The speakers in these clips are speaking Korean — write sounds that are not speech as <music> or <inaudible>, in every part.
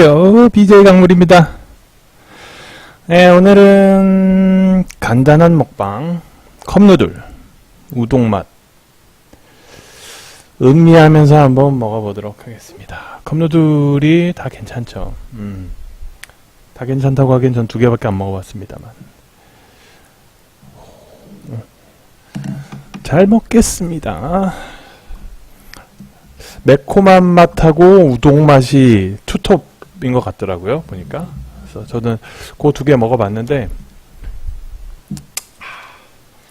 안녕하세요. BJ 강물입니다. 네, 오늘은 간단한 먹방, 컵누들, 우동 맛, 음미하면서 한번 먹어보도록 하겠습니다. 컵누들이 다 괜찮죠. 음, 다 괜찮다고 하기엔 전 두 개밖에 안 먹어봤습니다만. 잘 먹겠습니다. 매콤한 맛하고 우동 맛이 투톱 인 것 같더라고요. 보니까. 그래서 저는 그 두 개 먹어봤는데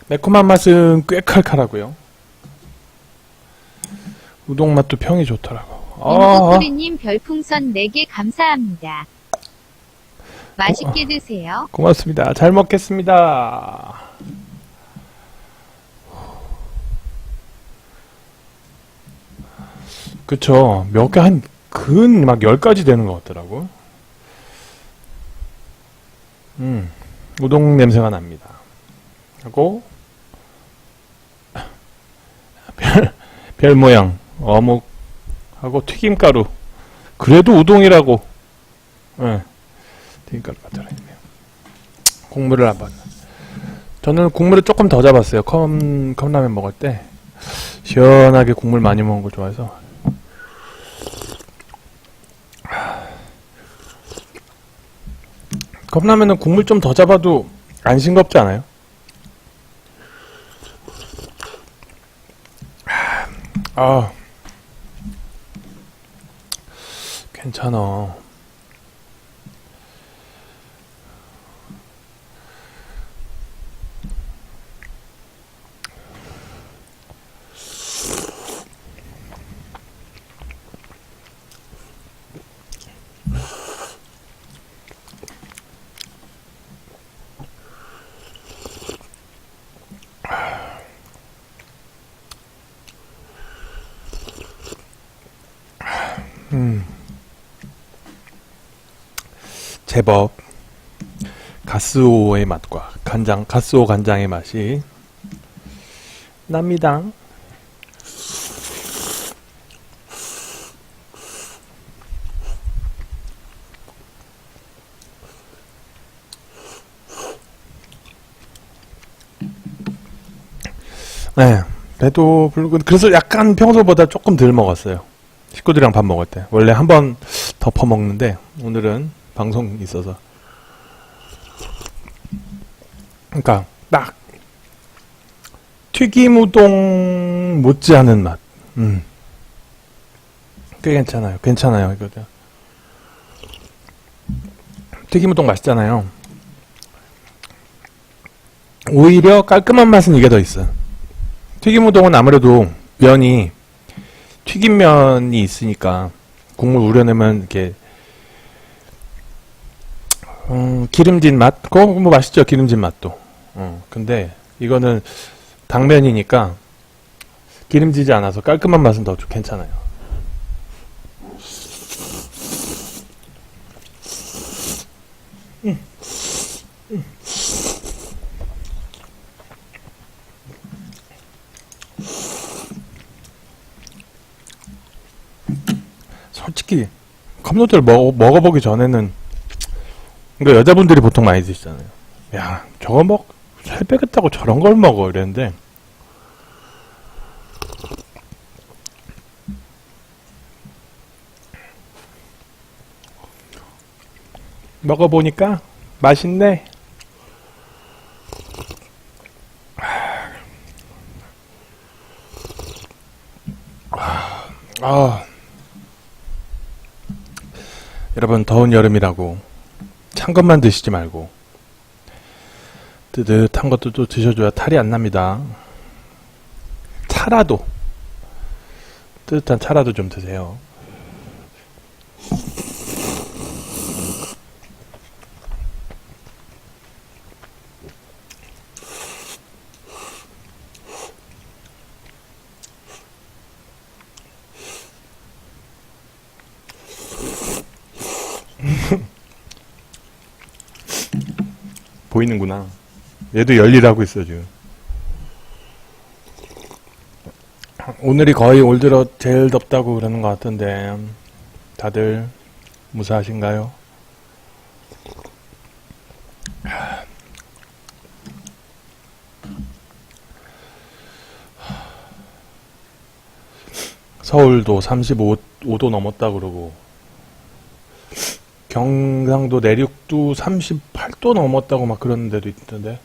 매콤한 맛은 꽤 칼칼하고요. 우동 맛도 평이 좋더라고. 아, 인구뿌리님 별풍선 4개 감사합니다. 맛있게 드세요. 고맙습니다. 잘 먹겠습니다. 그쵸. 몇 개 한, 근, 막, 열 가지 되는 것 같더라고. 음, 우동 냄새가 납니다. 하고, <laughs> 별, 별 모양, 어묵하고 튀김가루. 그래도 우동이라고. 예, 튀김가루가 들어있네요. 국물을 한번. 저는 국물을 조금 더 잡았어요. 컵, 컵라면 먹을 때. 시원하게 국물 많이 먹은 걸 좋아해서. 컵라면은 국물 좀 더 잡아도 안 싱겁지 않아요? 아, 괜찮아. 제법 가스오의 맛과 간장 가스오 간장의 맛이 납니다. 네, 배도 불고 그래서 약간 평소보다 조금 덜 먹었어요. 식구들이랑 밥 먹을 때 원래 한 번 더 퍼먹는데 오늘은 방송 있어서 그러니까 딱 튀김 우동 못지않은 맛. 음. 꽤 괜찮아요. 괜찮아요 이거도. 튀김 우동 맛있잖아요. 오히려 깔끔한 맛은 이게 더 있어. 튀김 우동은 아무래도 면이 튀김면이 있으니까 국물 우려내면 이렇게 음, 기름진 맛, 그거 뭐 맛있죠 기름진 맛도. 어, 근데 이거는 당면이니까 기름지지 않아서 깔끔한 맛은 더좀 괜찮아요. 솔직히 컵누들 먹어, 먹어보기 전에는 이거 여자분들이 보통 많이 드시잖아요. 야 저거 먹 살 빼겠다고 저런 걸 먹어 이랬는데 먹어보니까 맛있네. 아. 여러분 더운 여름이라고 찬 것만 드시지 말고 뜨뜻한 것도 또 드셔줘야 탈이 안 납니다. 차라도 뜨뜻한 차라도 좀 드세요. 보이는구나. 얘도 열일하고 있어 지금. 오늘이 거의 올 들어 제일 덥다고 그러는 것 같은데 다들 무사하신가요? 서울도 35도 넘었다 그러고 경상도 내륙도 38도 넘었다고 막 그러는 데도 있던데.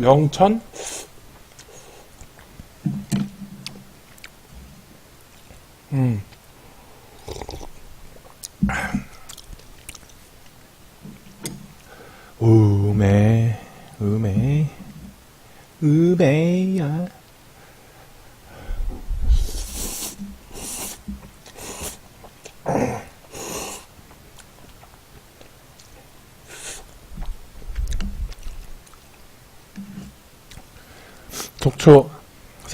영천? 음. 음에 음에 음에야 속초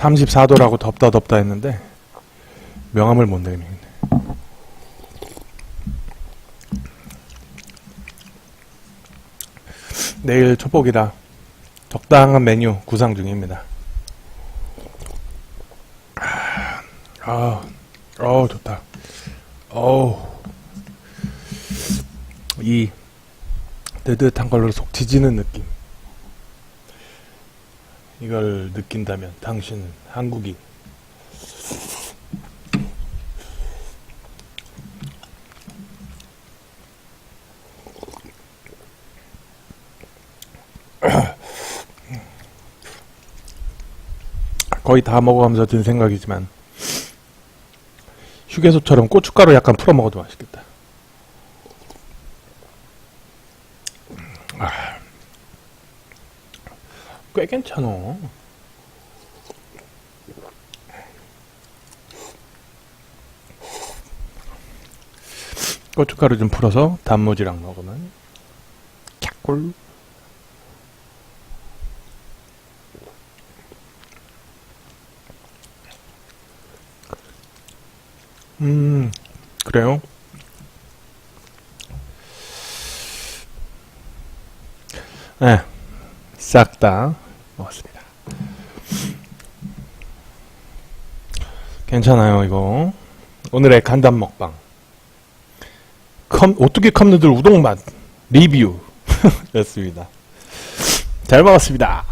34도라고 덥다 덥다 했는데 명함을 못 내리겠네. 내일 초복이라 적당한 메뉴 구상 중입니다. 아, 어 좋다. 어우, 이 뜨뜻한 걸로 속 지지는 느낌. 이걸 느낀다면 당신은 한국인. <clears throat> 거의 다 먹어가면서 든 생각이지만 휴게소처럼 고춧가루 약간 풀어 먹어도 맛있겠다. 아, 꽤 괜찮어. 고춧가루 좀 풀어서 단무지랑 먹으면 캬꿀. 음, 그래요? 네, 싹 다 먹었습니다. 괜찮아요, 이거. 오늘의 간단 먹방. 컵, 오뚜기 컵누들 우동 맛 리뷰 <laughs> 였습니다. 잘 먹었습니다.